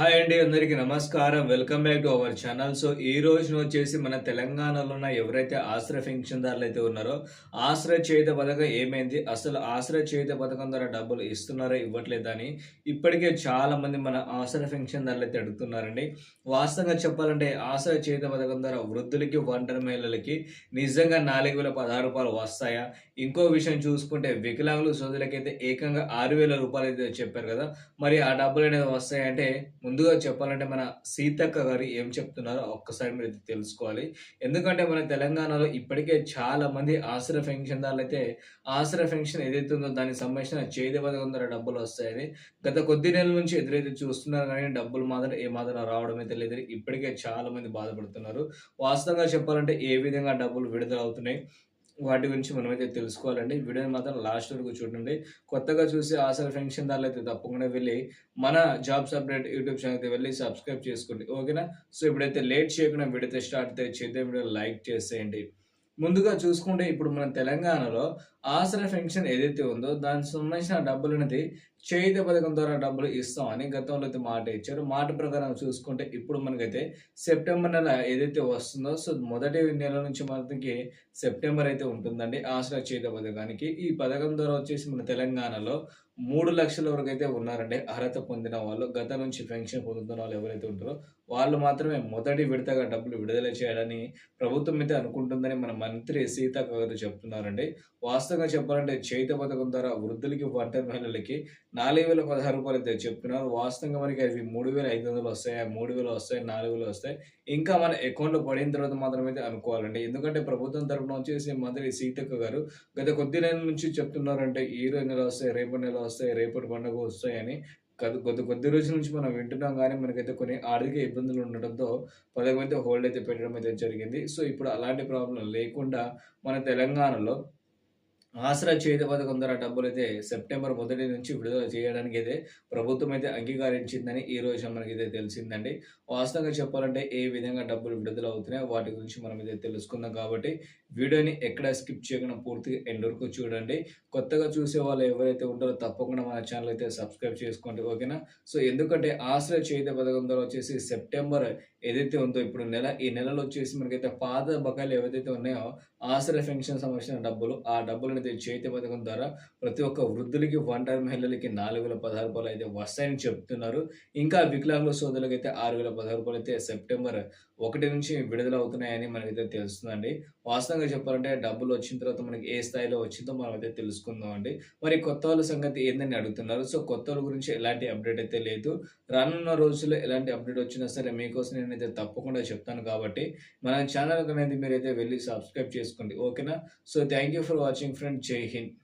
Hi అండి అందరికీ నమస్కారం. Welcome back to our channel. So ఈ రోజున వచ్చేసి మన తెలంగాణలో ఉన్న ఎవరైతే ఆశ్రయ పెన్షన్దారులు అయితే ఉన్నారో ఆశ్రయ చేయుత పథకం ఏమైంది? అసలు ఆశ్రయ చేయుత పథకం ద్వారా డబ్బులు ఇస్తున్నారా ఇవ్వట్లేదా అని ఇప్పటికే చాలా మంది మన ఆశ్రయ పెన్షన్దారులు అయితే అడుగుతున్నారండి. వాస్తవంగా చెప్పాలంటే ఆశ్రయ చేయుత పథకం ద్వారా వృద్ధులకి ఒంటరి మహిళలకి నిజంగా నాలుగు వేల పదహారు రూపాయలు వస్తాయా? ఇంకో విషయం చూసుకుంటే వికలాంగులు సోదరులకైతే ఏకంగా ఆరు వేల రూపాయలు అయితే చెప్పారు కదా. మరి ఆ డబ్బులు అనేది వస్తాయంటే ముందుగా చెప్పాలంటే మన సీతక్క గారు ఏం చెప్తున్నారో ఒక్కసారి మీరు అయితే తెలుసుకోవాలి. ఎందుకంటే మన తెలంగాణలో ఇప్పటికే చాలా మంది ఆశ్రయ పెన్షన్దారులు అయితే ఆశ్రయ పెన్షన్ ఏదైతే ఉందో దానికి సంబంధించిన చేతి వద్ద వందల డబ్బులు వస్తాయని గత కొద్ది నెలల నుంచి ఎదురైతే చూస్తున్నారు కానీ డబ్బులు మాత్రం ఏ మాత్రం రావడం అయితే లేదు ఇప్పటికే చాలా మంది బాధపడుతున్నారు. వాస్తవంగా చెప్పాలంటే ఏ విధంగా డబ్బులు విడుదల అవుతున్నాయి? వాటి గురించి మనమైతే తెలుసుకోవాలండి. వీడియోని మాత్రం లాస్ట్ వరకు చూడండి. కొత్తగా చూసి ఆశల ఫంక్షన్ దారులు అయితే తప్పకుండా వెళ్ళి మన జాబ్స్ అప్డేట్ యూట్యూబ్ ఛానల్ అయితే వెళ్ళి సబ్స్క్రైబ్ చేసుకోండి. ఓకేనా? సో ఇప్పుడైతే లేట్ చేయకుండా వీడియో స్టార్ట్ అయితే చేద్దాం. వీడియో లైక్ చేసేయండి. ముందుగా చూసుకుంటే ఇప్పుడు మన తెలంగాణలో ఆసరా పెన్షన్ ఏదైతే ఉందో దానికి సంబంధించిన డబ్బులు అనేది చేయుత పథకం ద్వారా డబ్బులు ఇస్తామని గతంలో అయితే మాట ఇచ్చారు. మాట ప్రకారం చూసుకుంటే ఇప్పుడు మనకైతే సెప్టెంబర్ నెల ఏదైతే వస్తుందో సో మొదటి నెల నుంచి మనకి సెప్టెంబర్ అయితే ఉంటుందండి ఆసరా చేయుత పథకానికి. ఈ పథకం ద్వారా వచ్చేసి మన తెలంగాణలో మూడు లక్షల వరకు అయితే ఉన్నారండి అర్హత పొందిన వాళ్ళు. గత నుంచి పెన్షన్ పొందుతున్న వాళ్ళు ఎవరైతే ఉంటారో వాళ్ళు మాత్రమే మొదటి విడతగా డబ్బులు విడుదల చేయాలని ప్రభుత్వం అయితే అనుకుంటుందని మన మంత్రి సీతక్క గారు చెప్తున్నారండి. వాస్తవంగా చెప్పాలంటే చేత పథకం ద్వారా వృద్ధులకి ఒంటరి మహిళలకి నాలుగు వేల పదహారు రూపాయలు అయితే చెప్తున్నారు. వాస్తవంగా మనకి అవి మూడు వేల ఐదు వందలు వస్తాయి? మూడు వేలు వస్తాయి? నాలుగు వేలు వస్తాయి? ఇంకా మన అకౌంట్లో పడిన తర్వాత మాత్రమే అయితే అనుకోవాలండి. ఎందుకంటే ప్రభుత్వం తరపున వచ్చేసి మంత్రి సీతక్క గారు గత కొద్ది నెలల నుంచి చెప్తున్నారంటే ఈ రోజు నెల వస్తాయి రేపటి నెల వస్తాయి రేపటి పండుగ వస్తాయని కొద్ది కొద్ది కొద్ది రోజుల నుంచి మనం వింటున్నాం కానీ మనకైతే కొన్ని ఆర్థిక ఇబ్బందులు ఉండడంతో పథకం అయితే హోల్డ్ అయితే పెట్టడం అయితే జరిగింది. సో ఇప్పుడు అలాంటి ప్రాబ్లం లేకుండా మన తెలంగాణలో ఆసరా చేతి పథకం ద్వారా డబ్బులు అయితే సెప్టెంబర్ మొదటి నుంచి విడుదల చేయడానికి అయితే ప్రభుత్వం అయితే అంగీకరించిందని ఈ రోజు మనకైతే తెలిసిందండి. వాస్తవంగా చెప్పాలంటే ఏ విధంగా డబ్బులు విడుదల అవుతున్నాయో వాటి గురించి మనం అయితే తెలుసుకుందాం కాబట్టి వీడియోని ఎక్కడ స్కిప్ చేయకుండా పూర్తిగా ఎండ్ వరకు చూడండి. కొత్తగా చూసే వాళ్ళు ఎవరైతే ఉంటారో తప్పకుండా మన ఛానల్ అయితే సబ్స్క్రైబ్ చేసుకోండి ఓకేనా? సో ఎందుకంటే ఆసరా చేతి పథకం ద్వారా వచ్చేసి సెప్టెంబర్ ఏదైతే ఉందో ఇప్పుడు నెల ఈ నెలలో వచ్చేసి మనకైతే పాత బకాయిలు ఏవైతే ఉన్నాయో ఆశ్రయ పెన్షన్ సంబంధించిన డబ్బులు ఆ డబ్బులు అనేది చేతి పథకం ద్వారా ప్రతి ఒక్క వృద్ధులకి ఒంటరి మహిళలకి నాలుగు వేల పదహారు రూపాయలు అయితే వస్తాయని చెప్తున్నారు. ఇంకా వికలాంగుల సోదరులకి అయితే ఆరు వేల పదహారు రూపాయలు అయితే సెప్టెంబర్ ఒకటి నుంచి విడుదల అవుతున్నాయని మనకైతే తెలుస్తుందండి. వాస్తవంగా చెప్పాలంటే డబ్బులు వచ్చిన తర్వాత మనకి ఏ స్థాయిలో వచ్చిందో మనం అయితే తెలుసుకుందాం అండి మరి కొత్త వాళ్ళ సంగతి ఏందని అడుగుతున్నారు. సో కొత్త వాళ్ళ గురించి ఎలాంటి అప్డేట్ అయితే లేదు. రానున్న రోజుల్లో ఎలాంటి అప్డేట్ వచ్చినా సరే మీకోసం నేనైతే తప్పకుండా చెప్తాను కాబట్టి మన ఛానల్ అనేది మీరైతే వెళ్ళి సబ్స్క్రైబ్ చేసుకోండి. ఓకేనా? So thank you for watching friends. differentiation